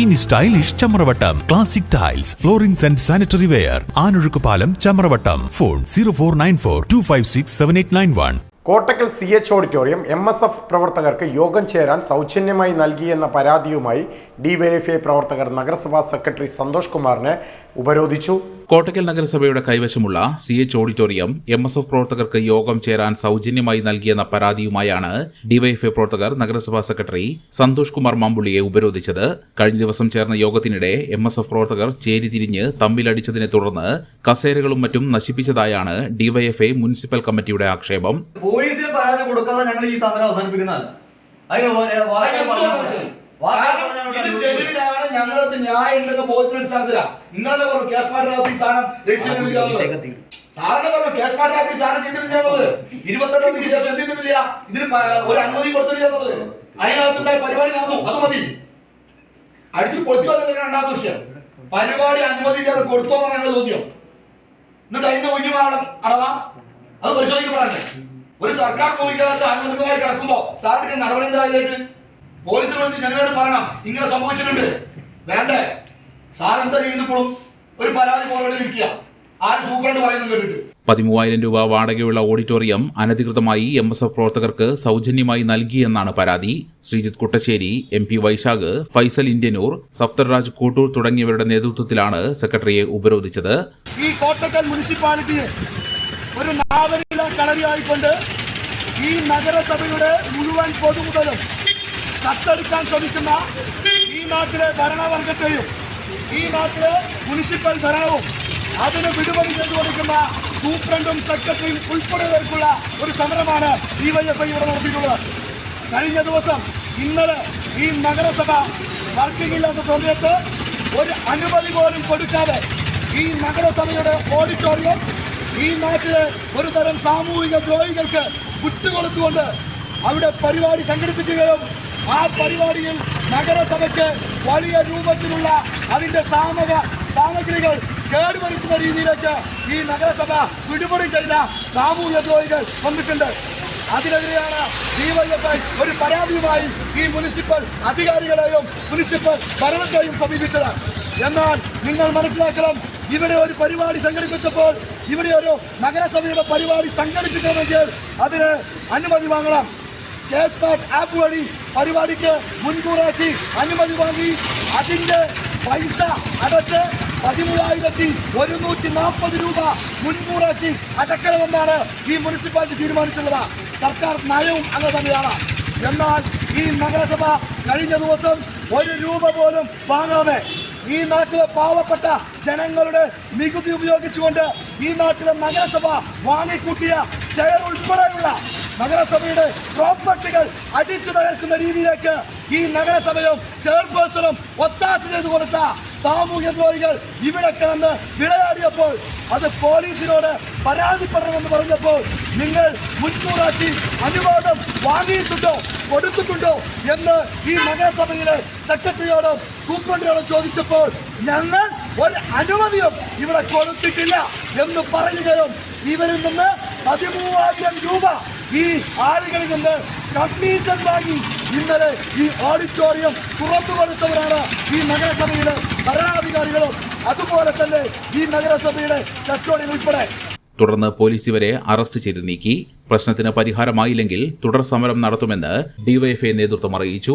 ഇനി stylish Chamravattam. Classic tiles floorings and sanitary ware Anozhukkupalam Chamravattam. Phone zero four nine four two five six seven eight nine one Kottakkal C H auditorium M S F പ്രവർത്തകർക്ക് യോഗം ചേരാൻ സൗജന്യമായി നൽകിയെന്ന പരാതിയുമായി DYFI പ്രവർത്തകർ നഗരസഭാ secretary Santhosh കുമാറിനെ ഉപരോധിച്ചു. കോട്ടക്കൽ നഗരസഭയുടെ കൈവശമുള്ള C H auditorium M S F പ്രവർത്തകർക്ക് യോഗം ചേരാൻ സൗജന്യമായി നൽകിയെന്ന പരാതിയുമായാണ് ഡിവൈഎഫ്ഐ പ്രവർത്തകർ നഗരസഭാ സെക്രട്ടറി സന്തോഷ് കുമാർ മാമ്പുള്ളിയെ ഉപരോധിച്ചത്. കഴിഞ്ഞ ദിവസം ചേർന്ന യോഗത്തിനിടെ എം എസ് എഫ് പ്രവർത്തകർ ചേരിതിരിഞ്ഞ് തമ്മിലടിച്ചതിനെ തുടർന്ന് കസേരകളും മറ്റും നശിപ്പിച്ചതായാണ് ഡിവൈഎഫ്ഐ മുനിസിപ്പൽ കമ്മിറ്റിയുടെ ആക്ഷേപം. പോലീസിന് പരാതി കൊടുക്കാതെ ഞങ്ങൾ ഈ സമരം അവസാനിപ്പിക്കുന്നതല്ല. ഞങ്ങൾക്ക് ന്യായം ഉണ്ടെന്ന് ബോധത്തിന് സാധ്യത. നിങ്ങളെ പറഞ്ഞു കേസ് മാറ്റി സാധനം രക്ഷിക്കുന്നില്ല സാറിന് പറഞ്ഞു കേസ് മാറ്റി സാധനം ചെയ്തിട്ടില്ല എന്നുള്ളത്. ഇരുപത്തെട്ടാം തീയതി കേസ് എന്തിട്ടില്ല ഇതിന് ഒരു അനുമതി കൊടുത്തിട്ടില്ല എന്നുള്ളത്. അതിനകത്തുണ്ടായ പരിപാടി നടന്നു. അത് മതി. അടിച്ചു പൊളിച്ചോ എന്നത് രണ്ടാമത്തെ വിഷയം. പരിപാടി അനുമതി ഇല്ലാതെ കൊടുത്തോ എന്നാണ് ചോദ്യം. എന്നിട്ട് അതിന്റെ ഒഴിഞ്ഞുമാറണം അടവാ? അത് പരിശോധിക്കപ്പെടാണ്ട് ഒരു സർക്കാർ ഭൂമിക്കകത്ത് അനുമതിമായി കിടക്കുമ്പോ സാറിന്റെ നടപടി എന്തായാലും പോലീസിനെ വിളിച്ച് ജനങ്ങളോട് പറയണം. ഇങ്ങനെ സംഭവിച്ചിട്ടുണ്ട്. വേണ്ടേ? സാർ എന്താ ചെയ്യുന്നപ്പോഴും ഒരു പരാതി ഫോർവേഡ് ഇരിക്കുക. ആരും സൂപ്രണ്ട് പറയുന്നു കേട്ടിട്ട്. പതിമൂവായിരം രൂപ വാടകയുള്ള ഓഡിറ്റോറിയം അനധികൃതമായി എം എസ് എഫ് പ്രവർത്തകർക്ക് സൗജന്യമായി നൽകിയെന്നാണ് പരാതി. ശ്രീജിത്ത് കുട്ടശ്ശേരി എം പി വൈശാഖ് ഫൈസൽ ഇന്ത്യനൂർ സഫ്തർരാജ് കോട്ടൂർ തുടങ്ങിയവരുടെ നേതൃത്വത്തിലാണ് സെക്രട്ടറിയെ ഉപരോധിച്ചത്. ഈ കോട്ടക്കൽ മുനിസിപ്പാലിറ്റിയെ ഒരു കളരിയായിക്കൊണ്ട് ഈ നഗരസഭയുടെ മുഴുവൻ പൊതുമുതലും കത്തെടുക്കാൻ ശ്രമിക്കുന്ന നാട്ടിലെ ഭരണവർഗത്തെയും ഈ നാട്ടിലെ മുനിസിപ്പൽ ഭരണവും അതിന് വിടുപടി ചെയ്തു കൊടുക്കുന്ന സൂപ്രണ്ടും സെക്രട്ടറിയും ഉൾപ്പെടെയുള്ള ഒരു സമരമാണ് ഡി വൈ എഫ് ഐ ഇവിടെ നടത്തിയിട്ടുള്ളത്. കഴിഞ്ഞ ദിവസം ഇന്നലെ ഈ നഗരസഭ വർക്കിംഗ് ഇല്ലാത്ത സമയത്ത് ഒരു അനുമതി പോലും കൊടുക്കാതെ ഈ നഗരസഭയുടെ ഓഡിറ്റോറിയം ഈ നാട്ടിലെ ഒരു തരം സാമൂഹിക ദ്രോഹികൾക്ക് വിട്ടുകൊടുത്തുകൊണ്ട് അവിടെ പരിപാടി സംഘടിപ്പിക്കുകയും ആ പരിപാടിയിൽ നഗരസഭയ്ക്ക് വലിയ രൂപത്തിലുള്ള അതിന്റെ സാമക സാമഗ്രികൾ കേടുവരുത്തുന്ന രീതിയിലേക്ക് ഈ നഗരസഭ വിടുപടി ചെയ്ത സാമൂഹ്യ ദ്രോഹികൾ വന്നിട്ടുണ്ട്. അതിനെതിരെയാണ് ഡിവൈഎഫ്ഐ ഒരു പരാതിയുമായി ഈ മുനിസിപ്പൽ അധികാരികളെയും മുനിസിപ്പൽ ഭരണത്തെയും സമീപിച്ചത്. എന്നാൽ നിങ്ങൾ മനസ്സിലാക്കണം ഇവിടെ ഒരു പരിപാടി സംഘടിപ്പിച്ചപ്പോൾ ഇവിടെ ഒരു നഗരസഭയുടെ പരിപാടി സംഘടിപ്പിക്കണമെങ്കിൽ അതിന് അനുമതി വാങ്ങണം. കേസ് ബാക്ക് ആപ്പ് വഴി പരിപാടിക്ക് മുൻകൂറാക്കി അനുമതി വാങ്ങി. അതിന്റെ പൈസ അടച്ച് പതിമൂവായിരത്തി ഒരുന്നൂറ്റി നാൽപ്പത് രൂപ മുൻകൂറാക്കി അടക്കണമെന്നാണ് ഈ മുനിസിപ്പാലിറ്റി തീരുമാനിച്ചിട്ടുള്ളത്. സർക്കാർ നയവും അങ്ങനെ തന്നെയാണ്. എന്നാൽ ഈ നഗരസഭ കഴിഞ്ഞ ദിവസം ഒരു രൂപ പോലും വാങ്ങാതെ ഈ നാട്ടിലെ പാവപ്പെട്ട ജനങ്ങളുടെ നികുതി ഉപയോഗിച്ചുകൊണ്ട് ഈ നാട്ടിലെ നഗരസഭ വാങ്ങിക്കൂട്ടിയ ചെയർ ഉൾപ്പെടെയുള്ള നഗരസഭയുടെ പ്രോപ്പർട്ടികൾ അടിച്ചു തകർക്കുന്ന രീതിയിലേക്ക് ഈ നഗരസഭയും ചെയർപേഴ്സണും ഒത്താശ ചെയ്തു കൊടുത്ത സാമൂഹ്യ ദ്രോഹികൾ ഇവിടെ കിടന്ന് വിളയാടിയപ്പോൾ അത് പോലീസിനോട് പരാതിപ്പെടണമെന്ന് പറഞ്ഞപ്പോൾ നിങ്ങൾ മുൻകൂറാക്കി അനുവാദം വാങ്ങിയിട്ടുണ്ടോ കൊടുത്തിട്ടുണ്ടോ എന്ന് ഈ നഗരസഭയിലെ സെക്രട്ടറിയോടും സൂപ്രണ്ടിനോടും ചോദിച്ചപ്പോൾ ഞങ്ങൾ ഒരു അനുമതിയും ഇവിടെ കൊടുത്തിട്ടില്ല എന്ന് പറയുകയും ഇവരിൽ നിന്ന് പതിമൂവായിരം രൂപ ഈ ആളുകളിൽ നിന്ന് കമ്മീഷൻ വാങ്ങി ഇന്നലെ ഈ ഓഡിറ്റോറിയം തുറന്നു കൊടുത്തവരാണ് ഈ നഗരസഭയിലെ ഭരണാധികാരികളും. അതുപോലെ തന്നെ ഈ നഗരസഭയുടെ കസ്റ്റോഡിയൻ ഉൾപ്പെടെ. തുടർന്ന് പോലീസ് ഇവരെ അറസ്റ്റ് ചെയ്ത് നീക്കി. പ്രശ്നത്തിന് പരിഹാരമായില്ലെങ്കിൽ തുടർ സമരം നടത്തുമെന്ന് ഡിവൈഎഫ്ഐ നേതൃത്വം അറിയിച്ചു.